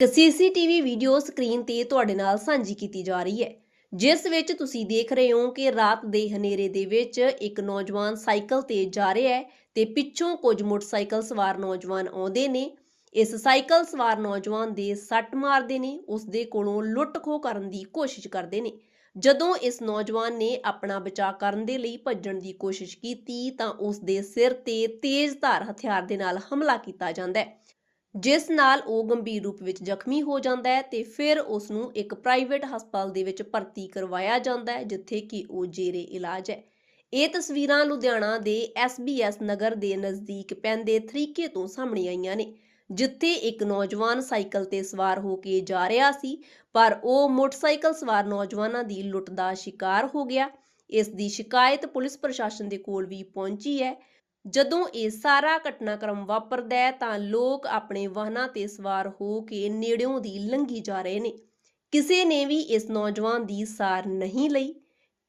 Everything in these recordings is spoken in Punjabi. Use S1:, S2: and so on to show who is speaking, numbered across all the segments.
S1: ਇੱਕ ਸੀਸੀਟੀਵੀ ਵੀਡੀਓ ਸਕਰੀਨ ਤੇ ਤੁਹਾਡੇ ਨਾਲ ਸਾਂਝੀ ਕੀਤੀ ਜਾ ਰਹੀ ਹੈ, ਜਿਸ ਵਿੱਚ ਤੁਸੀਂ ਦੇਖ ਰਹੇ ਹੋ ਕਿ ਰਾਤ ਦੇ ਹਨੇਰੇ ਦੇ ਵਿੱਚ ਇੱਕ ਨੌਜਵਾਨ ਸਾਈਕਲ ਤੇ ਜਾ ਰਿਹਾ ਹੈ ਤੇ ਪਿੱਛੋਂ ਕੁਝ ਮੋਟਰਸਾਈਕਲ ਸਵਾਰ ਨੌਜਵਾਨ ਆਉਂਦੇ ਨੇ। ਇਸ ਸਾਈਕਲ ਸਵਾਰ ਨੌਜਵਾਨ ਦੇ ਸੱਟ ਮਾਰਦੇ ਨੇ, ਉਸ ਦੇ ਕੋਲੋਂ ਲੁੱਟ-ਖੋਹ ਕਰਨ ਦੀ ਕੋਸ਼ਿਸ਼ ਕਰਦੇ ਨੇ। ਜਦੋਂ ਇਸ ਨੌਜਵਾਨ ਨੇ ਆਪਣਾ ਬਚਾਅ ਕਰਨ ਦੇ ਲਈ ਭੱਜਣ ਦੀ ਕੋਸ਼ਿਸ਼ ਕੀਤੀ ਤਾਂ ਉਸ ਦੇ ਸਿਰ ਤੇ ਤੇਜ਼ ਧਾਰ ਹਥਿਆਰ ਦੇ ਨਾਲ ਹਮਲਾ ਕੀਤਾ ਜਾਂਦਾ ਹੈ। ਜਿਸ ਨਾਲ ਉਹ ਗੰਭੀਰ ਰੂਪ ਵਿੱਚ ਜ਼ਖਮੀ ਹੋ ਜਾਂਦਾ ਹੈ ਤੇ ਫਿਰ ਉਸ ਨੂੰ ਇੱਕ ਪ੍ਰਾਈਵੇਟ ਹਸਪਤਾਲ ਦੇ ਵਿੱਚ ਭਰਤੀ ਕਰਵਾਇਆ ਜਾਂਦਾ ਹੈ, ਜਿੱਥੇ ਕਿ ਉਹ ਜੇਰੇ ਇਲਾਜ ਹੈ। ਇਹ ਤਸਵੀਰਾਂ ਲੁਧਿਆਣਾ ਦੇ SBS ਨਗਰ ਦੇ ਨਜ਼ਦੀਕ ਪੈਂਦੇ ਥਰੀਕੇ ਤੋਂ ਸਾਹਮਣੇ ਆਈਆਂ ਨੇ, ਜਿੱਥੇ ਇੱਕ ਨੌਜਵਾਨ ਸਾਈਕਲ ਤੇ ਸਵਾਰ ਹੋ ਕੇ ਜਾ ਰਿਹਾ ਸੀ, ਪਰ ਉਹ ਮੋਟਰਸਾਈਕਲ ਸਵਾਰ ਨੌਜਵਾਨਾਂ ਦੀ ਲੁੱਟ ਦਾ ਸ਼ਿਕਾਰ ਹੋ ਗਿਆ। ਇਸ ਦੀ ਸ਼ਿਕਾਇਤ ਪੁਲਿਸ ਪ੍ਰਸ਼ਾਸਨ ਦੇ ਕੋਲ ਵੀ ਪਹੁੰਚੀ ਹੈ। ਜਦੋਂ ਇਹ ਸਾਰਾ ਘਟਨਾਕ੍ਰਮ ਵਾਪਰਦਾ ਹੈ ਤਾਂ ਲੋਕ ਆਪਣੇ ਵਾਹਨਾਂ ਤੇ ਸਵਾਰ ਹੋ ਕੇ ਨੇੜਿਓਂ ਦੀ ਲੰਘੀ ਜਾ ਰਹੇ ਨੇ। ਕਿਸੇ ਨੇ ਵੀ ਇਸ ਨੌਜਵਾਨ ਦੀ ਸਾਰ ਨਹੀਂ ਲਈ।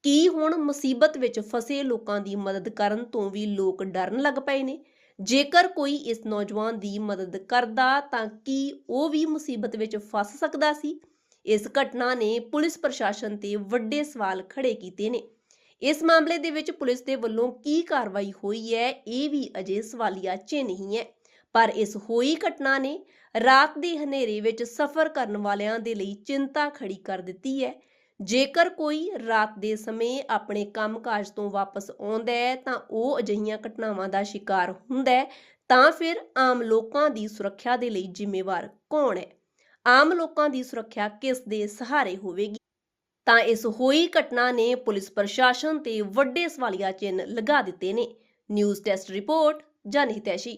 S1: ਕੀ ਹੁਣ ਮੁਸੀਬਤ ਵਿੱਚ ਫਸੇ ਲੋਕਾਂ ਦੀ ਮਦਦ ਕਰਨ ਤੋਂ ਵੀ ਲੋਕ ਡਰਨ ਲੱਗ ਪਏ ਨੇ? ਜੇਕਰ ਕੋਈ ਇਸ ਨੌਜਵਾਨ ਦੀ ਮਦਦ ਕਰਦਾ ਤਾਂ ਕੀ ਉਹ ਵੀ ਮੁਸੀਬਤ ਵਿੱਚ ਫਸ ਸਕਦਾ ਸੀ? ਇਸ ਘਟਨਾ ਨੇ ਪੁਲਿਸ ਪ੍ਰਸ਼ਾਸਨ ਤੇ ਵੱਡੇ ਸਵਾਲ ਖੜੇ ਕੀਤੇ ਨੇ। ਇਸ ਮਾਮਲੇ ਦੇ ਵਿੱਚ ਪੁਲਿਸ ਦੇ ਵੱਲੋਂ ਕੀ ਕਾਰਵਾਈ ਹੋਈ ਹੈ, ਇਹ ਵੀ ਅਜੇ ਸਵਾਲੀਆ ਚਿੰਨ੍ਹ ਨਹੀਂ ਹੈ। ਪਰ ਇਸ ਹੋਈ ਘਟਨਾ ਨੇ ਰਾਤ ਦੇ ਹਨੇਰੇ ਵਿੱਚ ਸਫ਼ਰ ਕਰਨ ਵਾਲਿਆਂ ਦੇ ਲਈ ਚਿੰਤਾ ਖੜੀ ਕਰ ਦਿੱਤੀ ਹੈ। ਜੇਕਰ ਕੋਈ ਰਾਤ ਦੇ ਸਮੇਂ ਆਪਣੇ ਕੰਮਕਾਜ ਤੋਂ ਵਾਪਸ ਆਉਂਦਾ ਹੈ, ਤਾਂ ਉਹ ਅਜਿਹੀਆਂ ਘਟਨਾਵਾਂ ਦਾ ਸ਼ਿਕਾਰ ਹੁੰਦਾ ਹੈ, ਤਾਂ ਫਿਰ ਆਮ ਲੋਕਾਂ ਦੀ ਸੁਰੱਖਿਆ ਦੇ ਲਈ ਜ਼ਿੰਮੇਵਾਰ ਕੌਣ ਹੈ? ਆਮ ਲੋਕਾਂ ਦੀ ਸੁਰੱਖਿਆ ਕਿਸ ਦੇ ਸਹਾਰੇ ਹੋਵੇਗੀ? ਤਾਂ ਇਸ ਹੋਈ ਘਟਨਾ ਨੇ ਪੁਲਿਸ ਪ੍ਰਸ਼ਾਸਨ ਤੇ ਵੱਡੇ ਸਵਾਲੀਆ ਚਿੰਨ੍ਹ ਲਗਾ ਦਿੱਤੇ ਨੇ। News test report ਜਨਹਿਤੈਸ਼ੀ